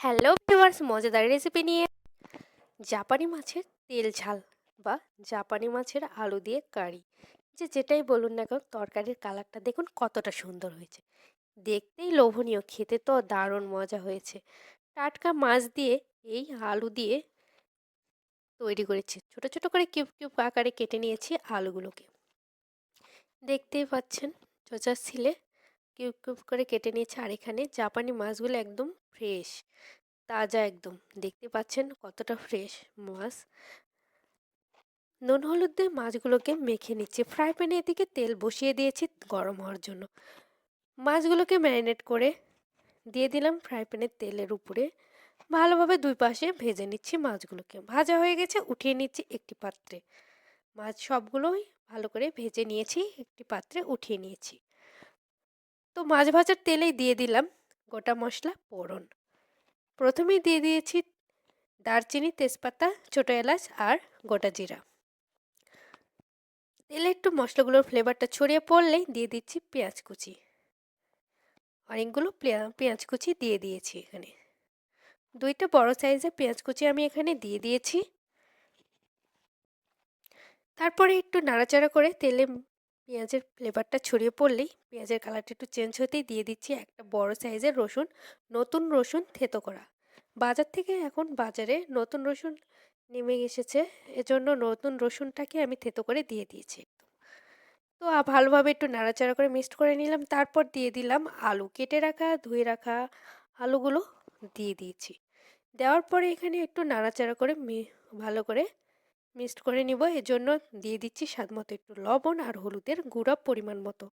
Hello viewers, মজাদার recipe নিয়ে জাপানি মাছের তেল ঝাল বা জাপানি মাছের আলু দিয়ে কারি। যে যেটাই বলুন না কেন, তরকারির কালারটা দেখুন কতটা সুন্দর হয়েছে। দেখতেই লোভনীয়, খেতে তো দারুণ মজা হয়েছে। টাটকা মাছ দিয়ে এই আলু দিয়ে তৈরি করেছি। ছোট ছোট করে কিউব কিউব আকারে কেটে নিয়েছি আলুগুলোকে। দেখতেই পাচ্ছেন, চোচার ছিলে কিউব কিউব করে কেটে নিয়েছে। আর এখানে জাপানি মাছগুলো একদম ফ্রেশ তাজা একদম। দেখতে পাচ্ছেন কতটা ফ্রেশ মাছ। নুন হলুদ দিয়ে মাছগুলোকে মেখে নিচ্ছি। ফ্রাই প্যানে এদিকে তেল বসিয়ে দিয়েছি গরম হওয়ার জন্য। মাছগুলোকে ম্যারিনেট করে দিয়ে দিলাম ফ্রাই প্যানের তেলের উপরে। ভালোভাবে দুই পাশে ভেজে নিচ্ছি মাছগুলোকে। ভাজা হয়ে গেছে, উঠিয়ে নিচ্ছি একটি পাত্রে। মাছ সবগুলোই ভালো করে ভেজে নিয়েছি, একটি পাত্রে উঠিয়ে নিয়েছি। তো মাছ ভাজার তেলেই দিয়ে দিলাম। গোটা মশলা পোড়ন প্রথমেই দিয়ে দিয়েছি দারচিনি, তেজপাতা, ছোটো এলাচ আর গোটা জিরা। তেলে একটু মশলাগুলোর ফ্লেভারটা ছড়িয়ে পড়লেই দিয়ে দিচ্ছি পেঁয়াজ কুচি। অনেকগুলো পেঁয়াজ কুচি দিয়ে দিয়েছি এখানে। দুইটা বড় সাইজের পেঁয়াজ কুচি আমি এখানে দিয়ে দিয়েছি। তারপরে একটু নাড়াচাড়া করে তেলে পেঁয়াজের ফ্লেভারটা ছড়িয়ে পড়লেই পেঁয়াজের কালারটা একটু চেঞ্জ হতেই দিয়ে দিচ্ছি একটা বড় সাইজের রসুন, নতুন রসুন থেতো করা। বাজার থেকে এখন বাজারে নতুন রসুন নেমে এসেছে, এজন্য নতুন রসুনটাকে আমি থেতো করে দিয়ে দিয়েছি তো ভালোভাবে একটু নাড়াচাড়া করে মিক্সড করে নিলাম, তারপর দিয়ে দিলাম আলু। কেটে রাখা, ধুয়ে রাখা আলুগুলো দিয়ে দিয়েছি। দেওয়ার পরে এখানে একটু নাড়াচাড়া করে ভালো করে মিক্সড করে নিব। এজন্য দিয়ে দিচ্ছি স্বাদ মতো একটু লবণ আর হলুদের গুঁড়া পরিমাণ মতো।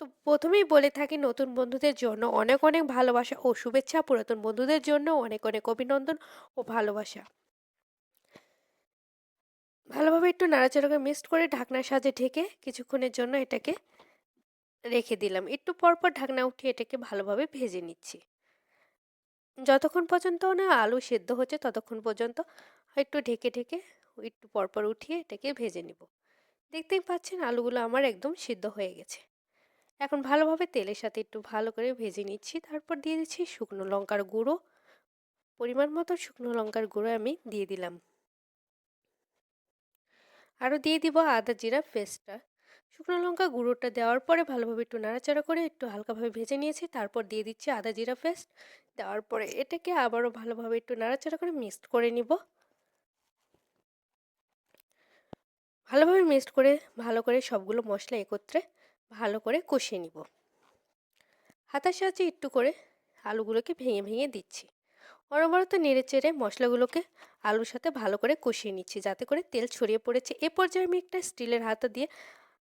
তো প্রথমেই বলে থাকি, নতুন বন্ধুদের জন্য অনেক অনেক ভালোবাসা ও শুভেচ্ছা। পুরাতন বন্ধুদের জন্য অনেক অনেক অভিনন্দন ও ভালোবাসা। ভালোভাবে একটু নাড়াচাড়াকে মিক্সড করে ঢাকনার সাজে ঢেকে কিছুক্ষণের জন্য এটাকে রেখে দিলাম। একটু পরপর ঢাকনা উঠিয়ে এটাকে ভালোভাবে ভেজে নিচ্ছি। যতক্ষণ পর্যন্ত না আলু সেদ্ধ হচ্ছে, ততক্ষণ পর্যন্ত একটু ঢেকে ঢেকে একটু পরপর উঠিয়ে এটাকে ভেজে নিব। দেখতেই পাচ্ছেন আলুগুলো আমার একদম সিদ্ধ হয়ে গেছে। এখন ভালোভাবে তেলের সাথে একটু ভালো করে ভেজে নিচ্ছি। তারপর দিয়ে দিচ্ছি শুকনো লঙ্কার গুঁড়ো। পরিমাণ মতো শুকনো লঙ্কার গুঁড়ো আমি দিয়ে দিলাম। আরও দিয়ে দিব আদা জিরা পেস্টটা। শুকনো লঙ্কা গুঁড়োটা দেওয়ার পরে ভালোভাবে একটু নাড়াচাড়া করে একটু হালকাভাবে ভেজে নিয়েছি। তারপর দিয়ে দিচ্ছি আদা জিরা পেস্ট। দেওয়ার পরে এটাকে আবারও ভালোভাবে একটু নাড়াচাড়া করে মিক্সড করে নিব। ভালোভাবে মিক্সড করে, ভালো করে সবগুলো মশলা একত্রে ভালো করে কষিয়ে নিব। হাতার সাহায্যে একটু করে আলুগুলোকে ভেঙে ভেঙে দিচ্ছি। অনবরত নেড়ে চেড়ে মশলাগুলোকে আলুর সাথে ভালো করে কষিয়ে নিচ্ছি যাতে করে তেল ছড়িয়ে পড়েছে। এ পর্যায়ে আমি একটা স্টিলের হাতা দিয়ে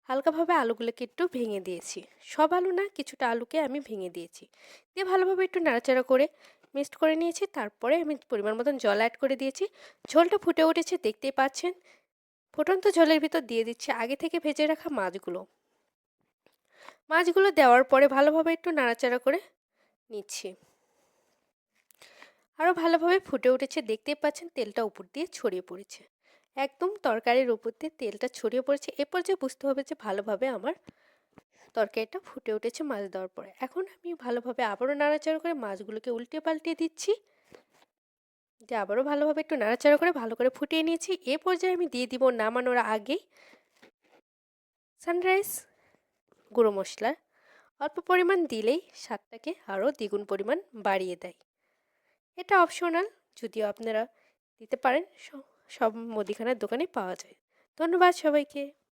হালকাভাবে আলুগুলোকে একটু ভেঙে দিয়েছি। সব আলু না, কিছুটা আলুকে আমি ভেঙে দিয়েছি। দিয়ে ভালোভাবে একটু নাড়াচাড়া করে মিক্সড করে নিয়েছি। তারপরে আমি পরিমাণ মতন জল অ্যাড করে দিয়েছি। ঝোলটা ফুটে উঠেছে, দেখতেই পাচ্ছেন। ফুটন্ত ঝোলের ভিতর দিয়ে দিচ্ছি আগে থেকে ভেজে রাখা মাছগুলো। মাছগুলো দেওয়ার পরে ভালোভাবে একটু নাড়াচাড়া করে নিচ্ছি। আরও ভালোভাবে ফুটে উঠেছে, দেখতেই পাচ্ছেন তেলটা উপর দিয়ে ছড়িয়ে পড়েছে। একদম তরকারির উপর দিয়ে তেলটা ছড়িয়ে পড়েছে। এ পর্যায়ে বুঝতে হবে যে ভালোভাবে আমার তরকারিটা ফুটে উঠেছে মাছ দেওয়ার পরে। এখন আমি ভালোভাবে আবারও নাড়াচাড়া করে মাছগুলোকে উল্টে পাল্টে দিচ্ছি। যে আবারও ভালোভাবে একটু নাড়াচাড়া করে ভালো করে ফুটিয়ে নিয়েছি। এ পর্যায়ে আমি দিয়ে দিব নামানোর আগেই সানরাইজ, গুঁড়ো মশলা। অল্প পরিমাণ দিলেই স্বাদটাকে আরও দ্বিগুণ পরিমাণ বাড়িয়ে দেয়। এটা অপশনাল, যদিও আপনারা দিতে পারেন সব মুদিখানার দোকানে পাওয়া যায়। ধন্যবাদ সবাইকে।